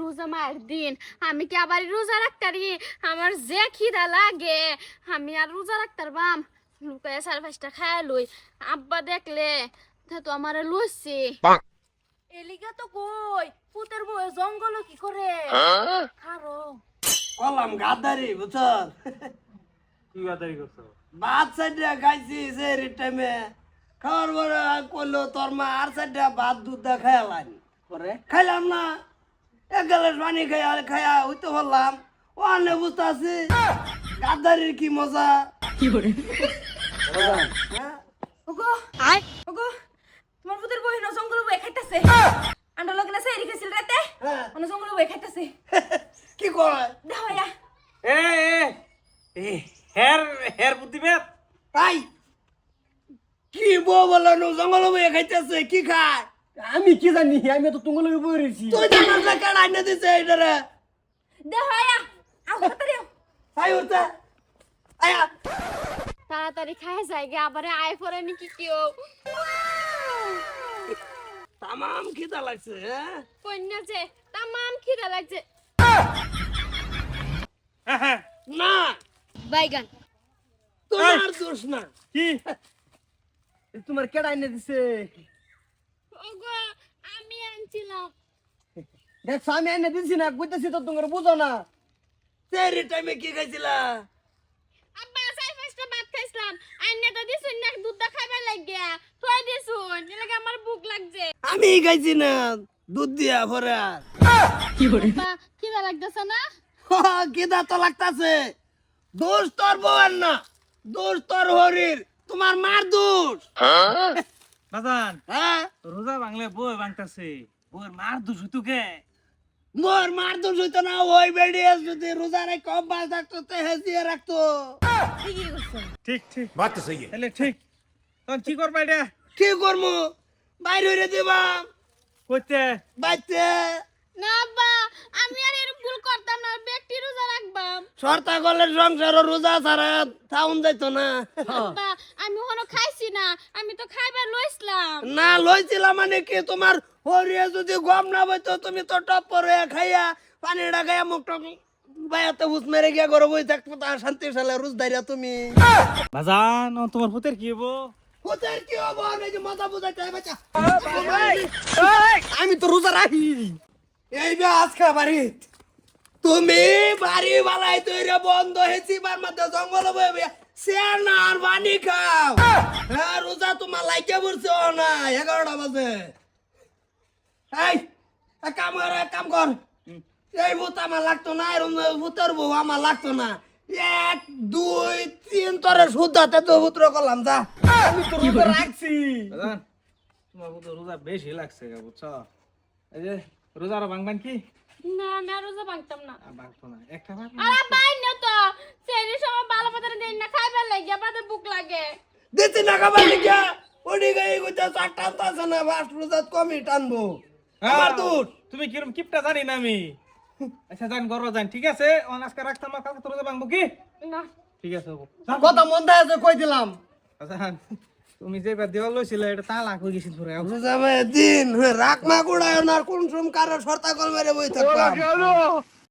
রোজা মার দিন। আমি কি আবার রোজা রাখতারি? আমার যে খিদা লাগে আমি আর রোজা রাখতার বাম। লুকায় সাড়ে পাঁচটা খায় লই। আব্বা দেখলে তা আমার লইছে। এলিগা তো কই? পুতের বউ জঙ্গল কি করে? খারো। কলাম গাদারি বুঝছ? কি বাদারি করছ? ভাত সাইডে খাইছি সে টাইমে খাওয়ার পরে করল তোর মা আর সাইডে ভাত দুধ দা খাইলাম পরে? খাইলাম না। এক গ্লাস পানি খাইয়া খাইয়া হইতে পারলাম ও আনে বুঝতে আছি গাদারির কি মজা হ্যাঁ? ওগো ওগো তোমার পুতের বউ না জঙ্গল বউ খাইতাছে। আন্ডা লগে না সেরি খাইছিল রাতে। হ্যাঁ। অন্য জঙ্গল বউ খাইতাছে। কি কয়? দাওয়া এ এ এ হের হের তাই? কি বউ বলো জঙ্গল বয়ে খাইতেছে কি খায়? আমি কি জানি? আমি তো তুঙ্গল বই রয়েছি তুই জানার না কেন আইনে দিছে এটারে দাওয়া আও তাড়াতাড়ি আই উঠতে। আয়া। তাড়াতাড়ি খায় যায় গে আবার আয় পরে নাকি কেউ। তামাম খিদা লাগছে হ্যাঁ? কন্যা যে তামাম খিদা লাগছে। হ্যাঁ না। বাইগান। তোমার দোষ না। কি? তোমার কেডা এনে দিছে? ওগো আমি আনছিলাম। দেখছ আমি এনে দিছি না কইতেছি তো তোমার বুঝো না। তেরি টাইমে কি খাইছিলা? আব্বা সাই ফাস্টটা ভাত খাইছিলাম। আইনে তো দিছুন না দুধটা খাইবার লাগিয়া। থই দিছুন এলাকা আমার ভুক লাগছে। আমি খাইছি না দুধ দিয়া ভরা। আব্বা খিদা লাগতেছে না? খিদা তো লাগতাছে। দোষ তোর বউয়ের না দোষ তোর হরির। তোমার মার দোষ। বাজান হ্যাঁ? রোজা বাংলা বই বাংতাছে বইয়ের মার দুষ তুকে মোর মার দোষ হইতো না ওই বেড়িয়ে যদি রোজারে কম বাস থাকতো তে হেসিয়ে রাখতো। ঠিক ঠিক। বাত তো সহি তাহলে ঠিক। তখন কি করবা এটা? কি করব বাইরে হইরে দিবাম। কইতে? বাইতে। না আব্বা আমি আর এর ভুল করতাম না ব্যক্তি রোজা রাখবাম। সর্তা গলের সংসার রোজা ছাড়া থাউন যাইতো না। আব্বা আমি ওখানে খাইছি না আমি তো খাইবার লইছিলাম। না লইছিলাম মানে কি? তোমার হরিয়ে যদি গম না বইতো তুমি তো টপ পরে খাইয়া পানিটা গায়া মুখ টক বাইয়াতে হুস মেরে গিয়া ঘরে বই থাকতো তা শান্তি সালে রুজ দাইরা তুমি। বাজান ও তোমার পুতের কি হব হুতের কি হব এই যে মাথা বুঝাইতে হয় বাচ্চা। আমি তো রোজা রাখি। এই বে আজকা বাড়ি তুমি বাড়ি বালাই তৈরি বন্ধ হয়েছি বার মধ্যে জঙ্গল বয়ে শেয়ার না আর বানি খাও। হ্যাঁ রোজা তোমার লাইকে বলছে না এগারোটা বাজে। এই এক কাম কর এক কাম কর এই ভূত আমার লাগতো না এরম ভূতের বউ আমার লাগতো না। এক দুই তিন তরে শুদ্ধাতে তো ভূত্র করলাম যা। আমি তো রোজা রাখছি তোমার পুতো রোজা বেশি লাগছে বুঝছ এই যে রোজা আরও কি? না আর রোজা ভাঙতাম না। ভাঙতো না। একটা ভাঙ। আর আব্বা আইনে তো সেই সময় ভালো মতন দেন না খাইবার লাগিয়া বাদে ভুক লাগে দিতে না খাবার লিখা ওডি চার টানতাছে না বাস রোজাত কমই টানবো। আমার দুধ তুমি কিরম কিপটা জানি না আমি। আচ্ছা জান গরো জান ঠিক আছে? অন আজকে রাখতাম না কালকে তো রোজা ভাঙবো কি? না। ঠিক আছে হব কথা মন দেয় আছে কই দিলাম? জান তুমি যে এবার দেওয়াল লইছিলে এটা তালা হয়ে গেছিল পুরো ভাই দিন রাখ মা গুড়ায় না কোন সুম কারও সর্তা কল মেরে বই থাকতাম।